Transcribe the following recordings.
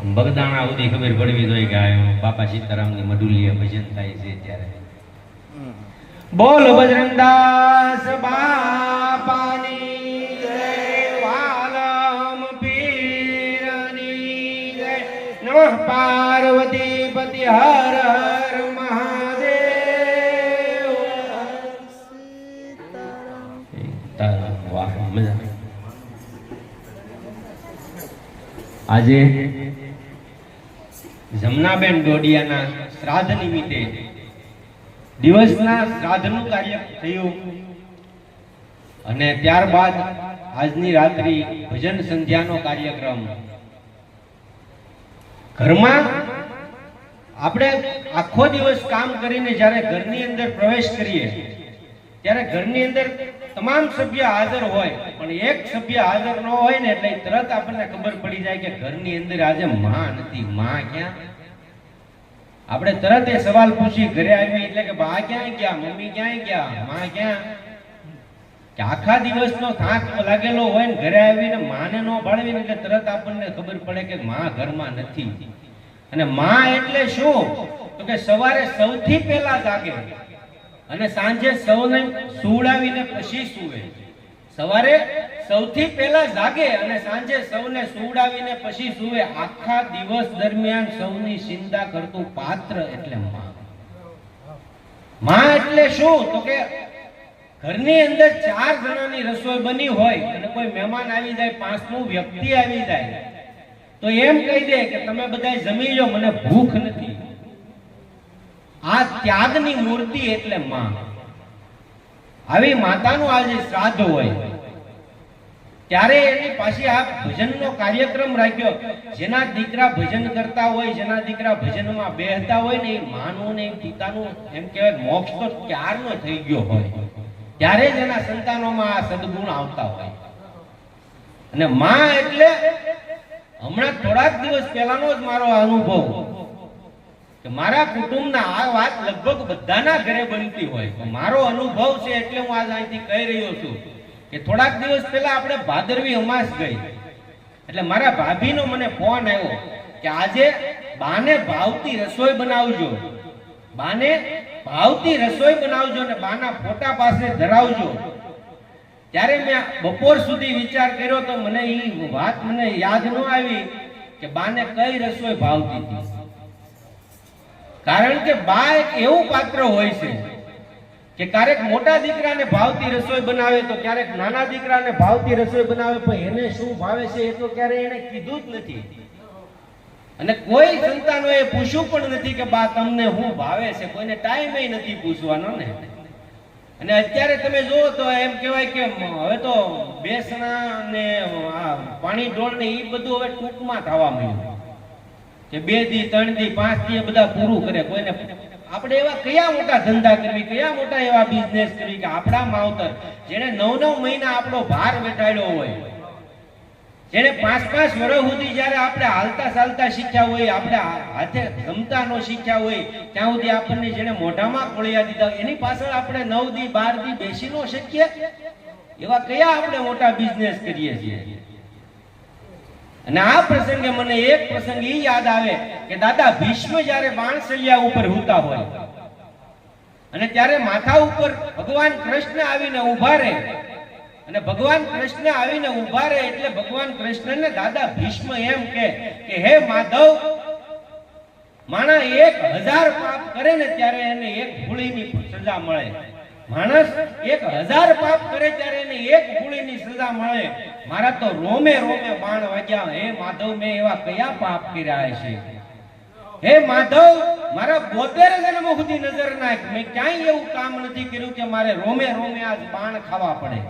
બગદાણા સુધી ખબર પડવી જોઈએ કે આ બાપા સીતારામની મડુલીએ ભજન થાય છે ત્યારે. બોલ બજરંગદાસ બાપાની જય વાલમ પીરની જય. નમઃ પાર્વતી પતિ હર હર મહાદેવ. વાહ મજા. આજે જમનાબેન ડોડિયાના શ્રાદ્ધ નિમિત્તે દિવસના શ્રાદ્ધનું કાર્ય થયું. અને ત્યારબાદ આજની રાત્રિ ભજન સંધ્યાનો કાર્યક્રમ. ઘરમાં આપણે આખો દિવસ કામ કરીને જ્યારે ઘરની અંદર પ્રવેશ કરીએ, ત્યારે ઘરની અંદર તમામ સભ્ય હાજર હોય, પણ એક સભ્ય હાજર ન હોય ને એટલે તરત આપણને ખબર પડી જાય કે ઘરની અંદર આજે માં નથી. માં ક્યાં? આપણે તરત એ સવાલ પૂછી, ઘરે આવી એટલે કે, બા ક્યાં ગયા? મમ્મી ક્યાં ગયા? માં ક્યાં? કે આખા દિવસનો થાક લાગેલો હોય ને, ઘરે આવીને માને ન ભાળવીને એટલે તરત આપણને ખબર પડે કે માં ઘરમાં નથી. અને માં એટલે શું? તો કે સવારે સૌથી પહેલા જાગે અને સાંજે સૌને સુવડાવીને પછી સૂવે. સવારે સૌથી પહેલા જાગે અને સાંજે સૌને સુવડાવીને પછી સુવે. આખા દિવસ દરમિયાન સૌની ચિંતા કરતું પાત્ર એટલે માં. માં એટલે શું? તો કે ઘરની અંદર ચાર જણાની રસોઈ બની હોય અને કોઈ મહેમાન આવી જાય, પાંચમું વ્યક્તિ આવી જાય, તો એમ કહી દે કે તમે બધા જમી લો, મને ભૂખ નથી. આ ત્યાગની મૂર્તિ એટલે માં. આવી માતાનું આજે શ્રાદ્ધ હોય. ત્યારે એની પાછી આ ભજનનો કાર્યક્રમ રાખ્યો. જેના દીકરા ભજન કરતા હોય, જેના દીકરા ભજનમાં બેહતા હોય ને એ માનું ને પિતાનું, એમ કહેવાય, મોક્ષ તો ક્યારનો થઈ ગયો હોય. ત્યારે જ એના સંતાનોમાં આ સદગુણ આવતા હોય. અને માં એટલે હમણાં થોડાક દિવસ પહેલાનો જ મારો અનુભવ. કે મારા કુટુંબના આ વાત લગભગ બધાના ઘરે બનતી હોય. મારો અનુભવ છે એટલે હું આજ અહીંથી કહી રહ્યો છું. કે થોડાક દિવસ પહેલા આપણે ભાદરવી અમાસ ગઈ. એટલે મારા ભાભીનો મને ફોન આવ્યો કે આજે બાને ભાવતી રસોઈ બનાવજો. બાને ભાવતી રસોઈ બનાવજો અને બાના ફોટા પાસે ધરાવજો. ત્યારે મેં બપોર સુધી વિચાર કર્યો તો મને એ વાત મને યાદ ન આવી કે બાને કઈ રસોઈ ભાવતી હતી. કારણ કે બા એક એવું પાત્ર હોય છે કે ક્યારેક મોટા દીકરાને ભાવતી રસોઈ બનાવે તો ક્યારેક નાના દીકરાને ભાવતી રસોઈ બનાવે, પણ એને શું ભાવે છે એ તો ક્યારે એને કીધું જ નથી. અને કોઈ સંતાનોએ પૂછ્યું પણ નથી કે બા, તમને શું ભાવે છે? કોઈને ટાઈમ નથી પૂછવાનો ને. અને અત્યારે તમે જુઓ તો એમ કહેવાય કે હવે તો બેસણા ને પાણી ઢોળ ને એ બધું હવે ટૂંકમાં થવા માંડ્યું કે બે દી, ત્રણ દી, પાંચ દી બધા પૂરું કરે, કોઈને આપણે એવા કયા મોટા ધંધા કરવી, કયા મોટા એવા બિઝનેસ કરવી કે આપણા માવતર જેને નવ નવ મહિના આપણો ભાર બેઠાડ્યો હોય જેને પાંચ પાંચ વર્ષ સુધી જ્યારે આપણે હાલતા ચાલતા શીખ્યા હોય, આપણે હાથે જમતા ન શીખ્યા હોય, ત્યાં સુધી આપણને જેને મોઢામાં કોળિયા દીધા, એની પાછળ આપણે નવ દી, બાર દી બેસી ન શકીએ? એવા કયા આપણે મોટા બિઝનેસ કરીએ છીએ? અને આ પ્રસંગે મને એક પ્રસંગ એ યાદ આવે કે દાદા, ભીષ્મ જ્યારે બાણસલિયા ઉપર હોતા હોય અને ત્યારે માથા ઉપર ભગવાન કૃષ્ણ આવીને ઊભા રહે, અને ભગવાન કૃષ્ણ આવીને ઊભા રહે એટલે ભગવાન કૃષ્ણને દાદા, ભીષ્મ એમ કે કે, હે માધવ માણા એક હજાર પાપ કરે ને ત્યારે એને એક ભૂળીની સજા મળે. માણસ એક હજાર પાપ કરે ત્યારે એને એક ભૂળીની સજા મળે. મારા તો રોમે રોમે બાણ વાગ્યા. હે માધવ, મેં એવા કયા પાપ કર્યા છે હે માધવ, મારા બોતેર જન્મ સુધી નજર નાખ. મેં ક્યાંય એવું કામ નથી કર્યું કે મારે રોમે રોમે આજ બાણ ખાવા પડે.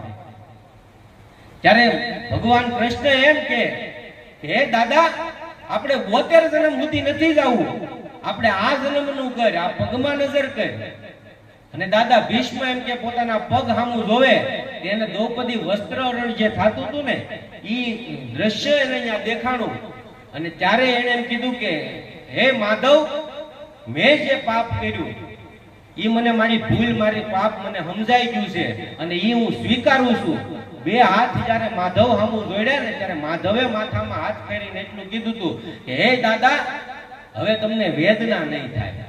ત્યારે ભગવાન કૃષ્ણ એમ કે, હે દાદા, આપણે બોતેર જન્મ સુધી નથી જવું. આપણે આ જન્મનું કર આ પગમાં નજર કર. અને દાદા ભીષ્મ એમ કે, પોતાના પગ સામું જોવે. તેને દ્રૌપદી વસ્ત્રહરણ જે થતું હતું ને, ઈ દ્રશ્ય એને અહીંયા દેખાણું. અને ત્યારે એને એમ કીધું કે, હે માધવ, મેં જે પાપ કર્યું, ઈ મને મારી ભૂલ, મારી પાપ મને સમજાઈ ગયું છે અને ઈ હું સ્વીકારું છું. બે હાથ જ્યારે માધવ હામું જોડ્યા ને, ત્યારે માધવે માથામાં હાથ ફેરીને એટલું કીધું હતું કે, હે દાદા, હવે તમને વેદના નહીં થાય.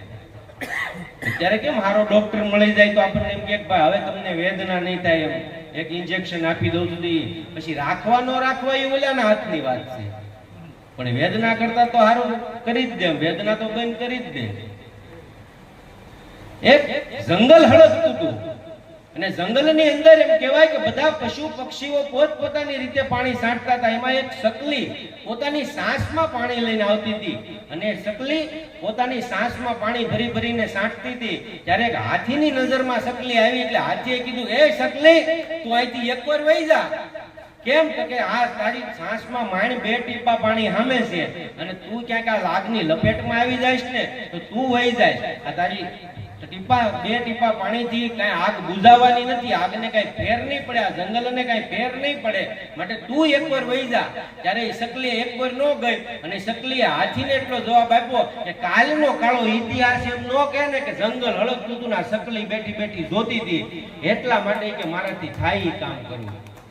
ત્યારે કેમ હારો ડોક્ટર મળી જાય તો આપણને એમ કે ભાઈ, હવે તમને વેદના નહીં થાય એમ. એક ઇન્જેક્શન આપી દઉં સુધી પછી રાખવા ન રાખવા એ ઓલાના હાથની વાત છે. પણ વેદના કરતા તો સારું કરી જ દે વેદના તો બંધ કરી જ દે. એક જંગલ હળગતું હતું. અને જંગલની અંદર એમ કહેવાય કે બધા પશુ પક્ષીઓ પોતપોતાની રીતે પાણી સાંટતા હતા. એમાં એક સકલી પોતાની સાંસમાં પાણી લઈને આવતી હતી અને સકલી પોતાની સાંસમાં પાણી ભરી ભરીને સાંટતી હતી. ત્યારે એક હાથીની નજરમાં સકલી આવી એટલે હાથીએ કીધું, એ સકલી તું અહીંથી એકવાર વહી જા. કેમ કે આ તારી સાંસમાં માંડ બે ટીપા પાણી હામે છે અને તું ક્યાંક આ લાગની લપેટમાં આવી જાય ને, તો તું વહી જાય આ તારી ટીપા, બે ટીપા પાણીથી કઈ આગ બુઝાવવાની નથી, આગને કઈ ફેર નહીં પડે, આ જંગલને કઈ ફેર નહીં પડે. માટે તું એકવાર વહી જા, ત્યારે એ સકલી એકવાર ન ગઈ, અને સકલીએ હાથીને એટલો જવાબ આપ્યો કે કાલનો કાળો ઇતિહાસ એમ ન કહે ને કે જંગલ હળગતું હતું ને સકલી બેઠી બેઠી જોતી હતી. એટલા માટે કે મારાથી થાય કામ કરવું.